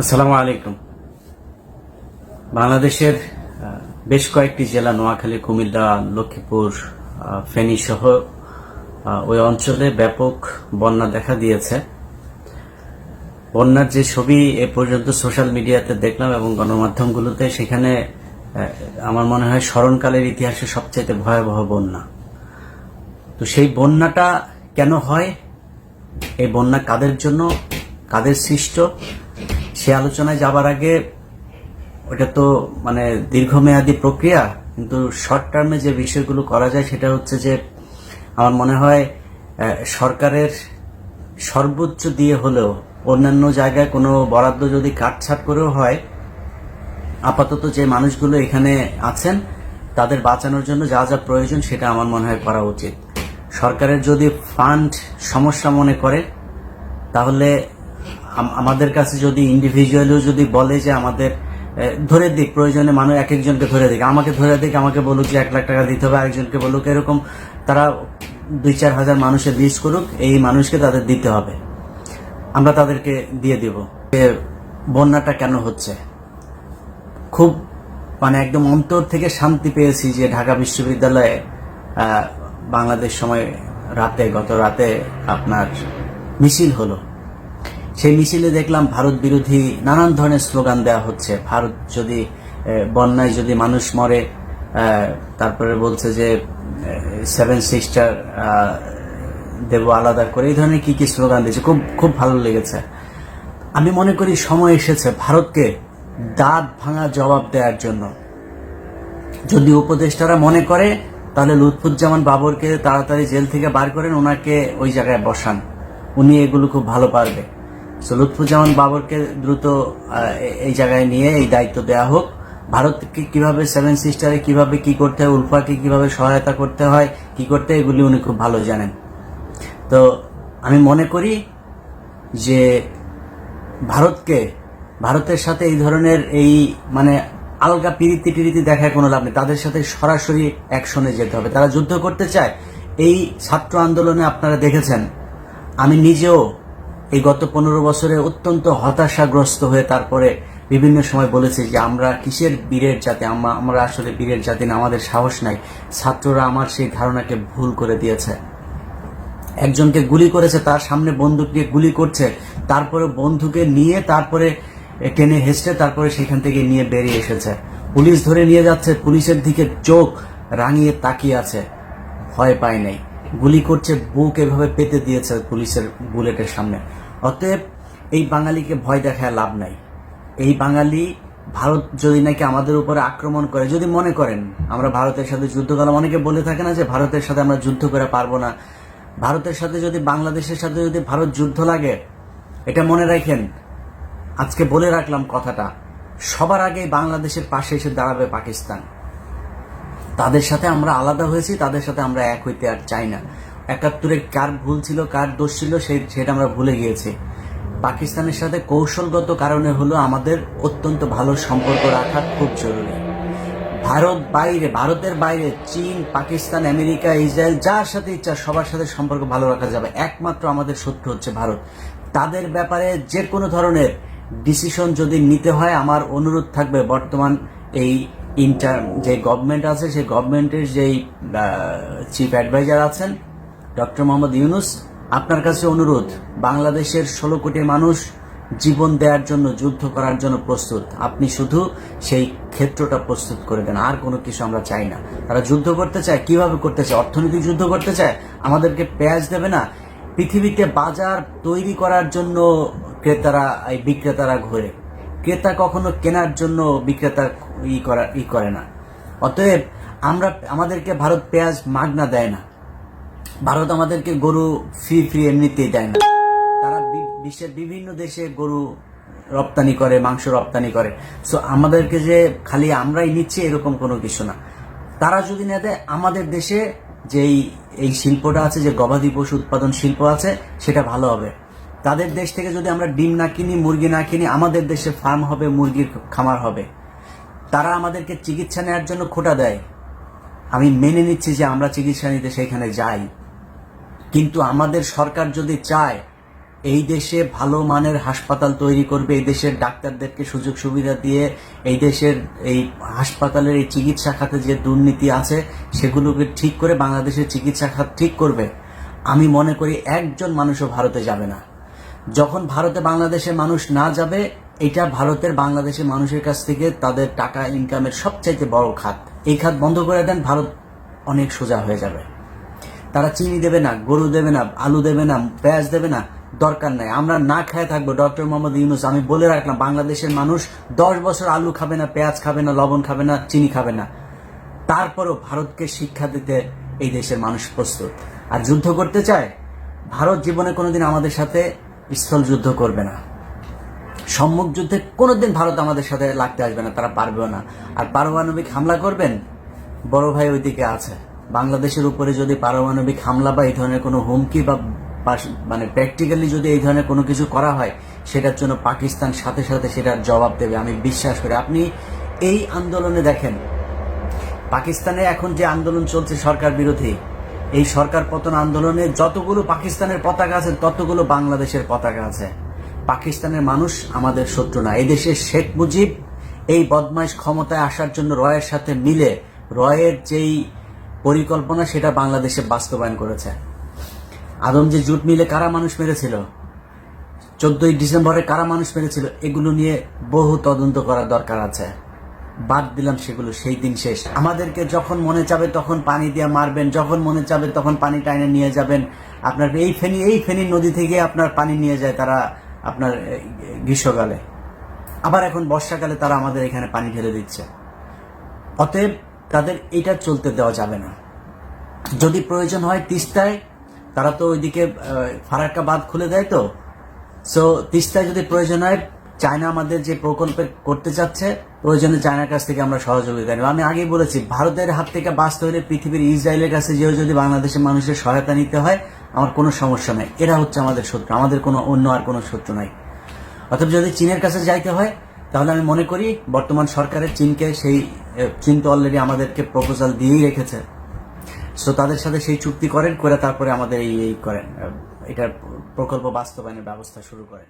আসসালামু আলাইকুম। বাংলাদেশের বেশ কয়েকটি জেলা, নোয়াখালী, কুমিল্লা, লক্ষ্মীপুর ফেনী সহ ওই অঞ্চলে ব্যাপক বন্যা দেখা দিয়েছে। বন্যার যে ছবি এ পর্যন্ত সোশ্যাল মিডিয়াতে দেখলাম এবং গণমাধ্যমগুলোতে, সেখানে আমার মনে হয় স্মরণকালের ইতিহাসে সবচাইতে ভয়াবহ বন্যা। তো সেই বন্যাটা কেন হয়? এই বন্যা কাদের জন্য? কাদের সৃষ্ট? সে আলোচনায় যাবার আগে ওটা তো মানে দীর্ঘমেয়াদী প্রক্রিয়া, কিন্তু শর্ট টার্মে যে বিষয়গুলো করা যায় সেটা হচ্ছে যে আমার মনে হয় সরকারের সর্বোচ্চ দিয়ে হলেও অন্যান্য জায়গায় কোনো বরাদ্দ যদি কাটছাট করেও হয়, আপাতত যে মানুষগুলো এখানে আছেন, তাদের বাঁচানোর জন্য যা যা প্রয়োজন সেটা আমার মনে হয় করা উচিত। সরকারের যদি ফান্ড সমস্যা মনে করে, তাহলে আমাদের কাছে যদি ইন্ডিভিজুয়ালিও যদি বলে যে আমাদের ধরে দিক, প্রয়োজনে মানুষ এক একজনকে ধরে দিক, আমাকে ধরে দিক, আমাকে বলুক যে এক লাখ টাকা দিতে হবে, আরেকজনকে বলুক, এরকম তারা দুই চার হাজার মানুষের লিস্ট করুক, এই মানুষকে তাদের দিতে হবে। আমরা তাদেরকে দিয়ে দিব বন্যাটা কেন হচ্ছে। খুব মানে একদম অন্তর থেকে শান্তি পেয়েছি যে ঢাকা বিশ্ববিদ্যালয়ে বাংলাদেশ সময় রাতে, গত রাতে আপনার মিছিল হলো। সেই মিছিলে দেখলাম ভারত বিরোধী নানান ধরনের স্লোগান দেওয়া হচ্ছে। ভারত যদি বন্যায় যদি মানুষ মরে তারপরে বলছে যে সেভেন সিস্টার দেব আলাদা করে, এই ধরনের কি কি স্লোগান দিয়েছে, খুব খুব ভালো লেগেছে। আমি মনে করি সময় এসেছে ভারতকে দাঁত ভাঙা জবাব দেওয়ার জন্য। যদি উপদেষ্টারা মনে করে, তাহলে লুৎফুজ্জামান বাবরকে তাড়াতাড়ি জেল থেকে বার করেন, ওনাকে ওই জায়গায় বসান। উনি এগুলো খুব ভালো পারবে। সো বাবরকে দ্রুত এই জায়গায় নিয়ে এই দায়িত্ব দেওয়া হোক। ভারতকে কীভাবে সেভেন সিস্টারে কীভাবে কি করতে হয়, উলফাকে কীভাবে সহায়তা করতে হয়, কি করতে এগুলি উনি খুব ভালো জানেন। তো আমি মনে করি যে ভারতকে, ভারতের সাথে এই ধরনের এই মানে আলগা পিরিতি টিরিতি দেখায় কোনো লাভ নেই। তাদের সাথে সরাসরি অ্যাকশনে যেতে হবে। তারা যুদ্ধ করতে চায়, এই ছাত্র আন্দোলনে আপনারা দেখেছেন। আমি নিজেও এই গত পনেরো বছরে অত্যন্ত হতাশাগ্রস্ত হয়ে তারপরে বিভিন্ন সময় বলেছি যে আমরা কিসের বীরের জাতি? আমরা আমরা আসলে বীরের জাতি না, আমাদের সাহস নাই। ছাত্ররা আমার সেই ধারণাকে ভুল করে দিয়েছে। একজনকে গুলি করেছে, তার সামনে বন্দুক দিয়ে গুলি করছে, তারপরে বন্ধুকে নিয়ে তারপরে টেনে হেসড়ে তারপরে সেখান থেকে নিয়ে বেরিয়ে এসেছে। পুলিশ ধরে নিয়ে যাচ্ছে, পুলিশের দিকে চোখ রাঙিয়ে তাকিয়ে আছে। ভয় পায় নাই। গুলি করছে, বুক এভাবে পেতে দিয়েছে পুলিশের বুলেটের সামনে। অতএব এই বাঙালিকে ভয় দেখায় লাভ নাই। এই বাঙালি ভারত যদি নাকি আমাদের উপরে আক্রমণ করে, যদি মনে করেন, আমরা ভারতের সাথে যুদ্ধ করলাম, অনেকে বলে থাকে না যে ভারতের সাথে আমরা যুদ্ধ করে পারব না। ভারতের সাথে যদি, বাংলাদেশের সাথে যদি ভারত যুদ্ধ লাগে, এটা মনে রাখেন, আজকে বলে রাখলাম কথাটা, সবার আগে বাংলাদেশের পাশে এসে দাঁড়াবে পাকিস্তান। তাদের সাথে আমরা আলাদা হয়েছি, তাদের সাথে আমরা এক হইতে আর চাই না। একাত্তরে কার ভুল ছিল, কার দোষ ছিল, সেই সেটা আমরা ভুলে গিয়েছি। পাকিস্তানের সাথে কৌশলগত কারণে হলো আমাদের অত্যন্ত ভালো সম্পর্ক রাখা খুব জরুরি। ভারত বাইরে ভারতের বাইরে চীন, পাকিস্তান, আমেরিকা, ইসরায়েল, যার সাথে ইচ্ছা, সবার সাথে সম্পর্ক ভালো রাখা যাবে। একমাত্র আমাদের শত্রু হচ্ছে ভারত। তাদের ব্যাপারে যে কোনো ধরনের ডিসিশন যদি নিতে হয়, আমার অনুরোধ থাকবে বর্তমান এই ইন্টার যে গভর্নমেন্ট আছে, সেই গভর্নমেন্টের যেই চিফ অ্যাডভাইজার আছেন ডক্টর মোহাম্মদ ইউনুস আপনার কাছে অনুরোধ, বাংলাদেশের ষোলো কোটি মানুষ জীবন দেওয়ার জন্য, যুদ্ধ করার জন্য প্রস্তুত। আপনি শুধু সেই ক্ষেত্রটা প্রস্তুত করে দেন, আর কোনো কিছু আমরা চাই না। তারা যুদ্ধ করতে চায়, কীভাবে করতে চায় অর্থনৈতিক যুদ্ধ করতে চায়, আমাদেরকে পেঁয়াজ দেবে না। পৃথিবীতে বাজার তৈরি করার জন্য ক্রেতারা, এই বিক্রেতারা ঘোরে। ক্রেতা কখনো কেনার জন্য বিক্রেতা ই করা, ই করে না। অতএব আমরা, আমাদেরকে ভারত পেঁয়াজ মাগনা দেয় না। ভারত আমাদেরকে গরু ফ্রি ফ্রি এমনিতেই দেয় না। তারা বিশ্বের বিভিন্ন দেশে গরু রপ্তানি করে, মাংস রপ্তানি করে। সো আমাদেরকে যে খালি আমরাই নিচ্ছি, এরকম কোনো কিছু না। তারা যদি না দেয়, আমাদের দেশে যেই, এই শিল্পটা আছে, যে গবাদি পশু উৎপাদন শিল্প আছে, সেটা ভালো হবে। তাদের দেশ থেকে যদি আমরা ডিম না কিনি, মুরগি না কিনি, আমাদের দেশে ফার্ম হবে, মুরগির খামার হবে। তারা আমাদেরকে চিকিৎসা নেওয়ার জন্য খোটা দেয়। আমি মেনে নিচ্ছি যে আমরা চিকিৎসা নিতে সেখানে যাই। কিন্তু আমাদের সরকার যদি চায়, এই দেশে ভালো মানের হাসপাতাল তৈরি করবে, এই দেশের ডাক্তারদেরকে সুযোগ সুবিধা দিয়ে এই দেশের এই হাসপাতালের এই চিকিৎসা খাতে যে দুর্নীতি আছে, সেগুলোকে ঠিক করে বাংলাদেশের চিকিৎসা খাত ঠিক করবে। আমি মনে করি একজন মানুষও ভারতে যাবে না। যখন ভারতে বাংলাদেশের মানুষ না যাবে এটা ভারতের বাংলাদেশের মানুষের কাছ থেকে তাদের টাকা ইনকামের সবচাইতে বড় খাত। এই খাত বন্ধ করে দেন, ভারত অনেক সোজা হয়ে যাবে। তারা চিনি দেবে না, গরু দেবে না, আলু দেবে না, পেঁয়াজ দেবে না, দরকার নাই। আমরা না খেয়ে থাকব, ডক্টর মোহাম্মদ ইউনুস, আমি বলে রাখলাম, বাংলাদেশের মানুষ দশ বছর আলু খাবে না, পেঁয়াজ খাবে না, লবণ খাবে না, চিনি খাবে না। তারপরও ভারতকে শিক্ষা দিতে এই দেশের মানুষ প্রস্তুত। আর যুদ্ধ করতে চায়, ভারত জীবনে কোনোদিন আমাদের সাথে স্থল যুদ্ধ করবে না। সম্মুখ যুদ্ধে কোনোদিন ভারত আমাদের সাথে লাগতে আসবে না, তারা পারবেও না। আর পারমাণবিক হামলা করবেন? বড় ভাই ওইদিকে আছে। বাংলাদেশের উপরে যদি পারমাণবিক হামলা বা এই ধরনের কোনো হুমকি বা মানে প্র্যাকটিক্যালি যদি এই ধরনের কোনো কিছু করা হয়, সেটার জন্য পাকিস্তান সাথে সাথে সেটার জবাব দেবে। আমি বিশ্বাস করি। আপনি এই আন্দোলনে দেখেন, পাকিস্তানে এখন যে আন্দোলন চলছে সরকার বিরোধী, এই সরকার পতন আন্দোলনে যতগুলো পাকিস্তানের পতাকা আছে, ততগুলো বাংলাদেশের পতাকা আছে। পাকিস্তানের মানুষ আমাদের শত্রু না। এদেশে শেখ মুজিব এই বদমাইশ ক্ষমতায় আসার জন্য রয়ের সাথে মিলে, রয়ের যেই পরিকল্পনা, সেটা বাংলাদেশে বাস্তবায়ন করেছে। আদম যে জুট মিলে কারা মানুষ মেরেছিল? চোদ্দই ডিসেম্বরে কারা মানুষ মেরেছিল? এগুলো নিয়ে বহু তদন্ত করার দরকার আছে। বাদ দিলাম সেগুলো, সেই দিন শেষ। আমাদেরকে যখন মনে চাবে তখন পানি দিয়ে মারবেন, যখন মনে চাবে তখন পানি টাইনে নিয়ে যাবেন। আপনার এই ফেনী এই ফেনী নদী থেকে আপনার পানি নিয়ে যায়, তারা আপনার গ্রীষ্মকালে। আবার এখন বর্ষাকালে তারা আমাদের এখানে পানি ঢেলে দিচ্ছে। অতএব তাদের এটা চলতে দেওয়া যাবে না। যদি প্রয়োজন হয় তিস্তায়, তারা তো ওইদিকে ফারাক্কা বাঁধ খুলে দেয় তো। সো তিস্তায় যদি প্রয়োজন হয় চায়না আমাদের যে প্রকল্পে করতে চাচ্ছে প্রয়োজনে চায়নার কাছ থেকে আমরা সহযোগিতা নেব। আমি আগেই বলেছি, ভারতের হাত থেকে বাঁচতে হলে পৃথিবীর ইসরায়েলের কাছে যেও যদি বাংলাদেশের মানুষের সহায়তা নিতে হয়, আমার কোনো সমস্যা নাই। এরা হচ্ছে আমাদের শত্রু, আমাদের কোনো অন্য আর কোনো শত্রু নাই। অথবা যদি চীনের কাছে যাইতে হয়, তাহলে আমি মনে করি, বর্তমান সরকারের চীনকে সেই চীন তো অলরেডি আমাদেরকে প্রপোজাল দিয়েই রেখেছে। সো তাদের সাথে সেই চুক্তি করেন, করে তারপরে আমাদের এই এই করেন। এটার প্রকল্প বাস্তবায়নের ব্যবস্থা শুরু করেন।